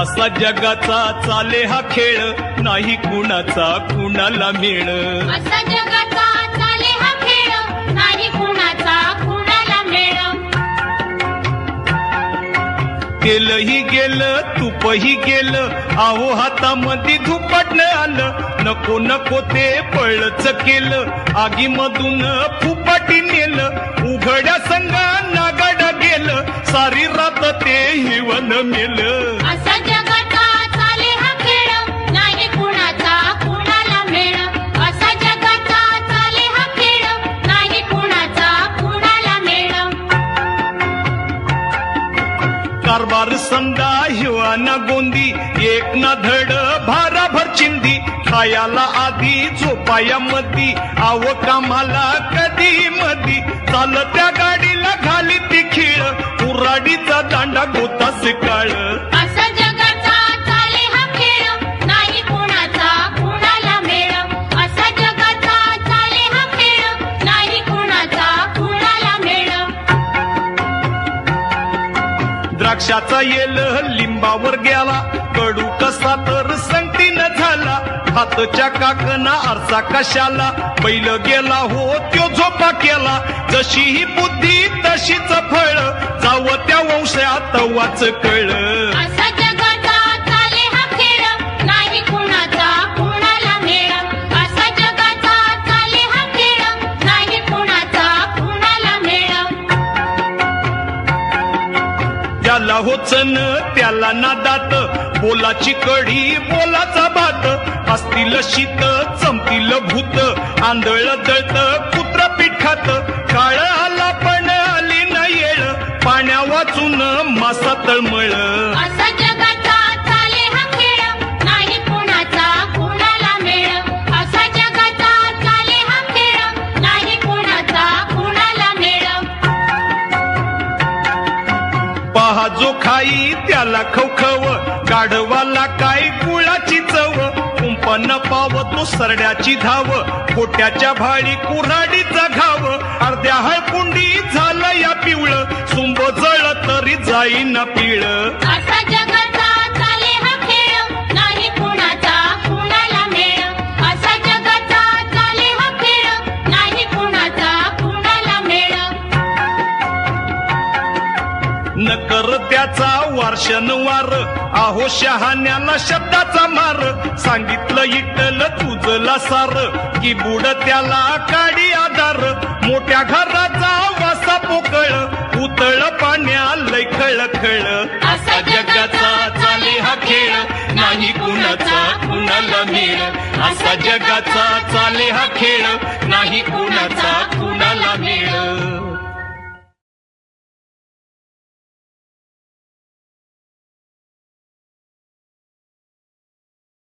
असा जगाचा चाले हा खेळ नाही कुणाचा कुणाला मिळ. असा जगाचा केलंही गेलं तुपही गेलं. आहो हातामध्ये धुपटण आलं. नको नको ते पळच केलं. आगीमधून फुपाटी नेलं. उघड्या संगा नागाडा गेलं. सारी रात ते हिवन मेलं. कारभार संदा हिवाना गोंदी एक ना धड भाराभर चिंदी. खायाला आधी झोपाया मधी आव कामाला कधी मधी. चालत्या गाडीला घाली ती खिळ उराडीचा दांडा गोता सिकाळ द्राक्षाचा येल लिंबावर गेला. कडू कसा तर संगतीनं झाला. हातच्या काकना आरसा कशाला? बैल गेला हो त्यो झोपा केला. जशी ही बुद्धी तशीच फळ. जाव त्या वंशात वाच कळ. त्याला होचन त्याला नादात बोलाची कढी बोलाचा भात. असतील शीत चमतील भूत. आंधळ दळत कुत्र पीठ खात जो खाई त्याला खवखव गाढवाला काय गुळाची चव? कुंपन पाव तो सरड्याची धाव पोट्याच्या भाळी कुऱ्हाडीचा घाव. अर्ध्या हळकुंडी झालं या पिवळ सुंब जळ तरी जाईना पिळ. न कर त्याचा वारशनवार. आहो शहाण्याला शब्दाचा मार. सांगितलं इटल तुझला सार. की बुड त्याला काडी आधार. मोठ्या घराचा वासा पोकळ. उतळ पाण्या लय खळ खळ असा जगाचा चाले हा खेळ. नाही कुणाचा कुणाला मेळ. असा जगाचा चाले हा खेळ. नाही मेळ